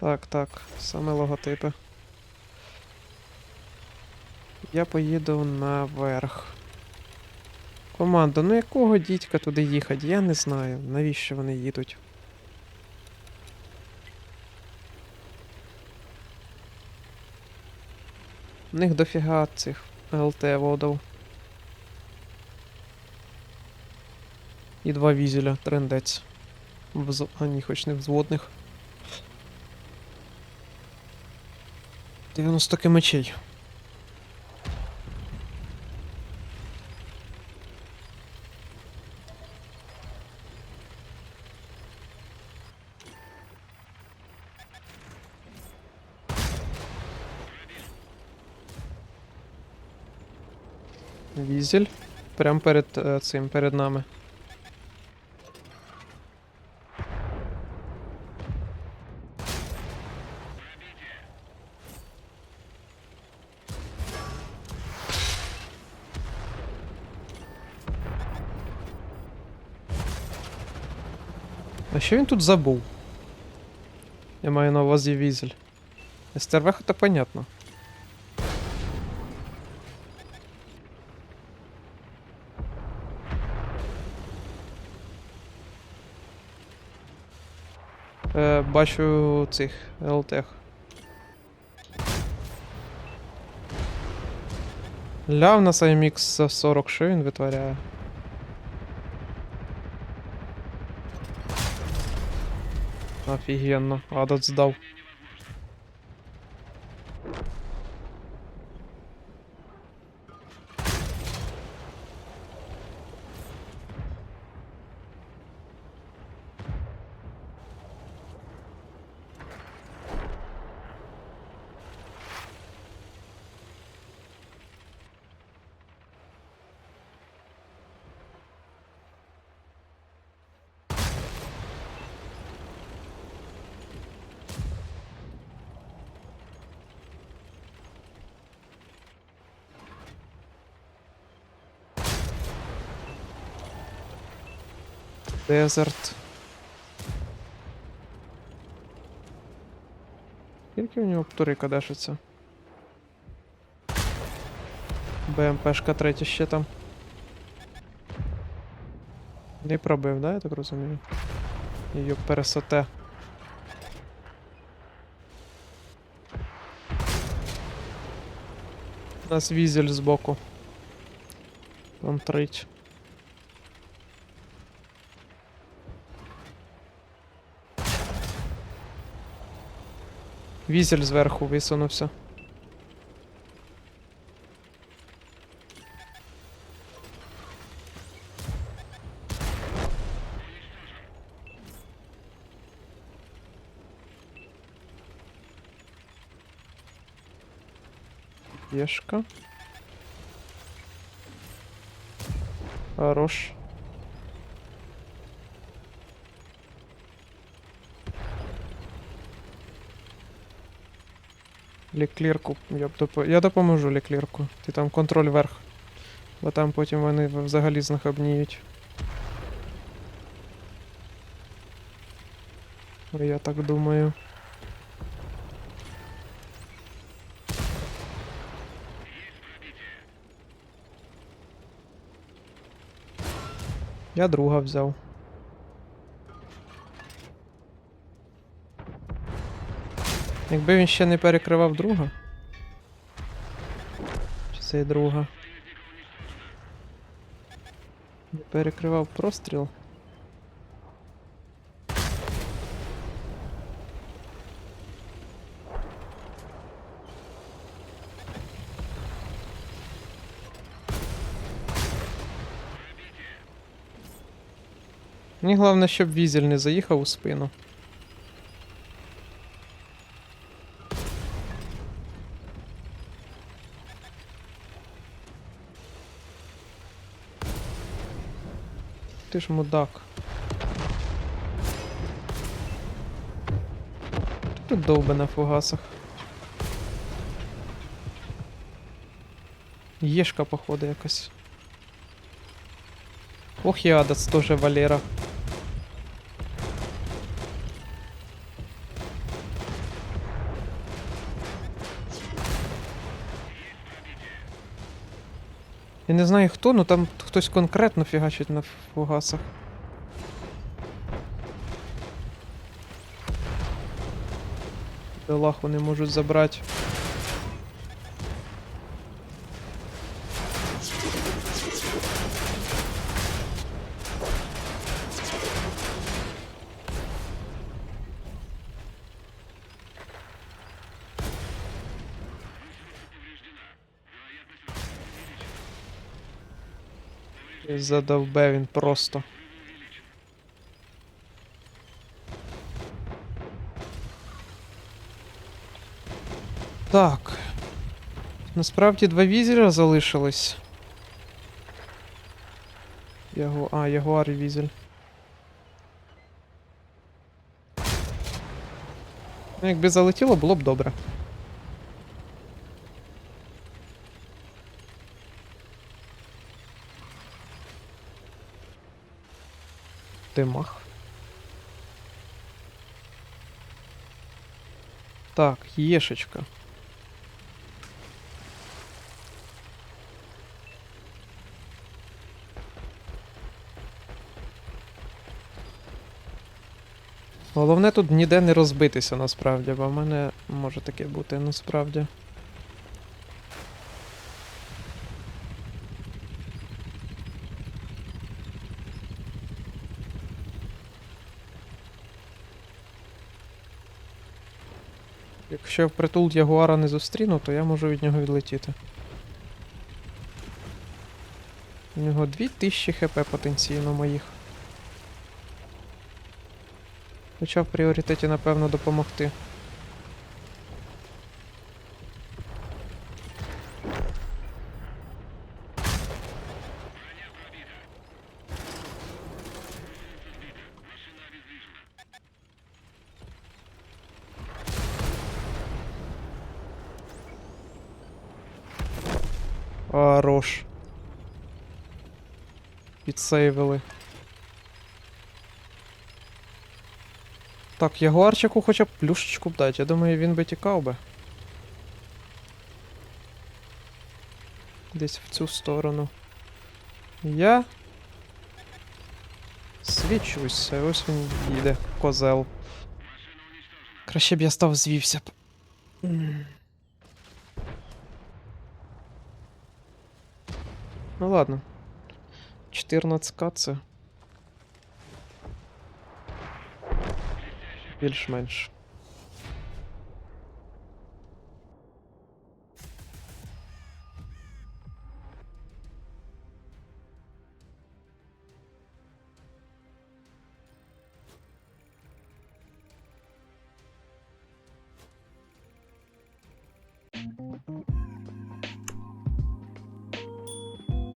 Так, так, саме логотипи. Я поїду наверх. Команда, ну якого дідька туди їхати? Я не знаю, навіщо вони їдуть. У них дофіга цих ЛТ водов. І два візеля, трендець. Вз... А ні, хоч не взводних. 90 мечей. Візель. Прям перед е, цим, перед нами. А що він тут забув? Я маю на увазі візель. СТРВ то понятно. Е, бачу цих ЛТХ. Ля в нас за 40, що він витворяє? Офігенно, Адот здав. Дезерт. Скільки у нього птурика дешиться? БМПшка третя ще там. Не пробив, да, я так розумію? Її пересоте. У нас візель збоку. Там трить. Візель зверху висунувся. Ешка. Хорош. Ліклірку. Я, б доп... я допоможу ліклірку. Ти там контроль верх. Бо там потім вони взагалі знахабніють. Я так думаю. Я друга взяв. Якби він ще не перекривав друга. Чи це і друга? Не перекривав простріл. Мені головне, щоб візель не заїхав у спину. Ж мудак. Ти тут довбе на фугасах? Єшка, походу, якась. Ох, ядац Адац теж Валера. Я не знаю хто, ну там хтось конкретно фігачить на фугасах. Делаху не можуть забрати. Задовбе він просто. Так. Насправді два візеля залишилось. Яго... А, Ягуар і візель. Ну, якби залетіло, було б добре. Димах. Так, єшечка. Головне тут ніде не розбитися насправді, бо в мене може таке бути насправді. Якщо я впритул Ягуара не зустріну, то я можу від нього відлетіти. У нього 2000 хп потенційно моїх. Хоча в пріоритеті, напевно, допомогти. Хорош. Підсейвили. Так, ягуарчику хоча б плюшечку б дати. Я думаю, він би тікав би. Десь в цю сторону. Я. Свічуся, ось він їде, козел. Краще б я став звівся б. Ну ладно. 14к це. Більш-менш.